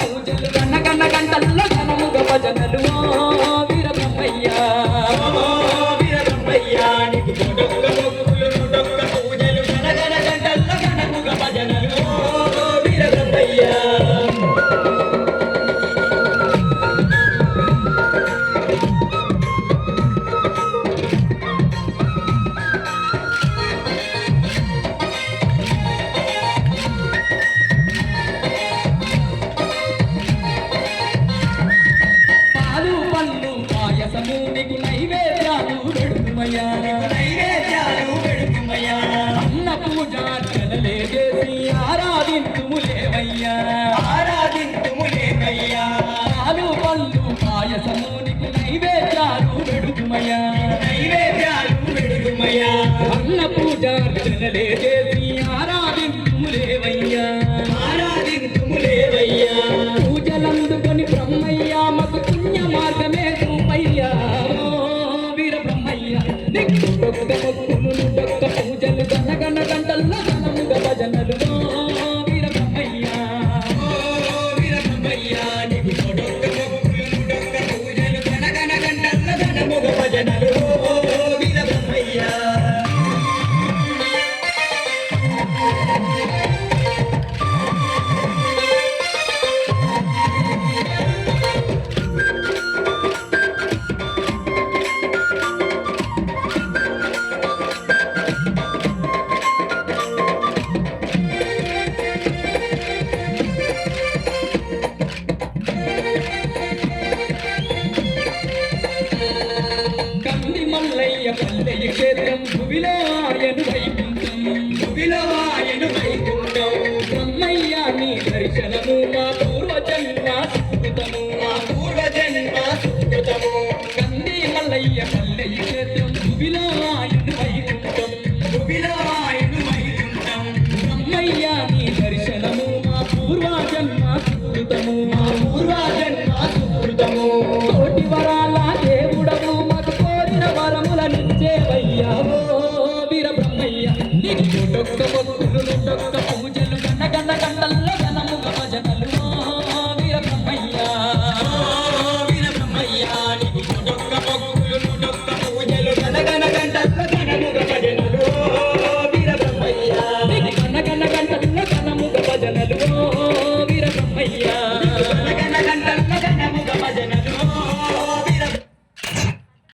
పూజలు కన్న కన్న గంటల్లో ఘనముగా భజనలు. భజనలు. నీకు నైవేద్యాలు పెడుతుమయ్యా నైవేద్యాలు పెడుతుమయ్యా అన్న పూజ కలలే చేసి ఆరాధింతుములేవయ్యా ఆరాధింతుములేవయ్యా పాలు పళ్ళు పాయసము నీకు నైవేద్యాలు పెడుతుమయ్యా నైవేద్యాలు పెడుతుమయ్యా అన్న పూజ కలలే చేసి ఆరాధింతుములేవయ్యా పల్లె క్షేత్రం భువిలో ఆయను వైకుంఠం భువిలో ఆయను వైకుంఠం అమ్మయ్య నీ దర్శనము మా పూర్వజన్మ సుకృతము. మా పూర్వజన్మ సుకృతము. కంది మల్లయ్య పల్లె క్షేత్రం భక్త భక్తులు భక్త పూజలు గన్న గన్న గంటల్లో